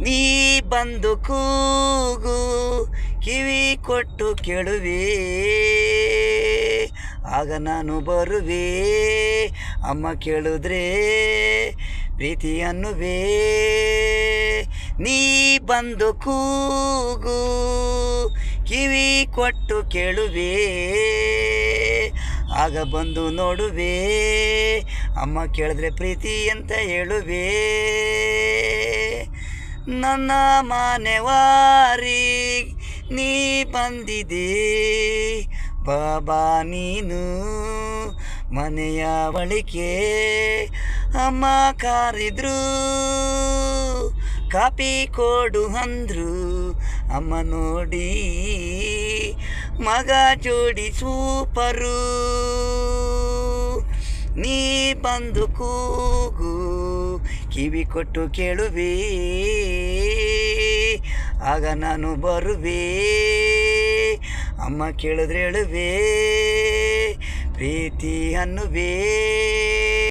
ನೀ ಬಂದು ಕೂಗು, ಕಿವಿ ಕೊಟ್ಟು ಕೇಳುವೆ. ಆಗ ನಾನು ಬರುವೆ, ಅಮ್ಮ ಕೇಳಿದ್ರೆ ಪ್ರೀತಿ ಅನ್ನುವೆ. ನೀ ಬಂದು ಕೂಗು, ಕಿವಿ ಕೊಟ್ಟು ಕೇಳುವೆ. ಆಗ ಬಂದು ನೋಡುವೆ, ಅಮ್ಮ ಕೇಳಿದ್ರೆ ಪ್ರೀತಿ ಅಂತ ಹೇಳುವೆ. ನನ್ನ ಮನೆವಾರಿ, ನೀ ಬಂದಿದೆ. ಬಾಬಾ ನೀನು ಮನೆಯ ಬಳಿಕೆ, ಅಮ್ಮ ಕಾರಿದ್ರು, ಕಾಪಿ ಕೊಡು ಅಂದ್ರು, ಅಮ್ಮ ನೋಡಿ ಮಗ ಜೋಡಿ ಸೂಪರು. ನೀ ಬಂದು ಕೂಗು, ಕಿವಿ ಕೊಟ್ಟು ಕೇಳುವೆ. ಆಗ ನಾನು ಬರುವೆ. ಅಮ್ಮ ಕೇಳಿದ್ರೆ ಹೇಳುವೆ. ಪ್ರೀತಿ ಅನ್ನುವೆ.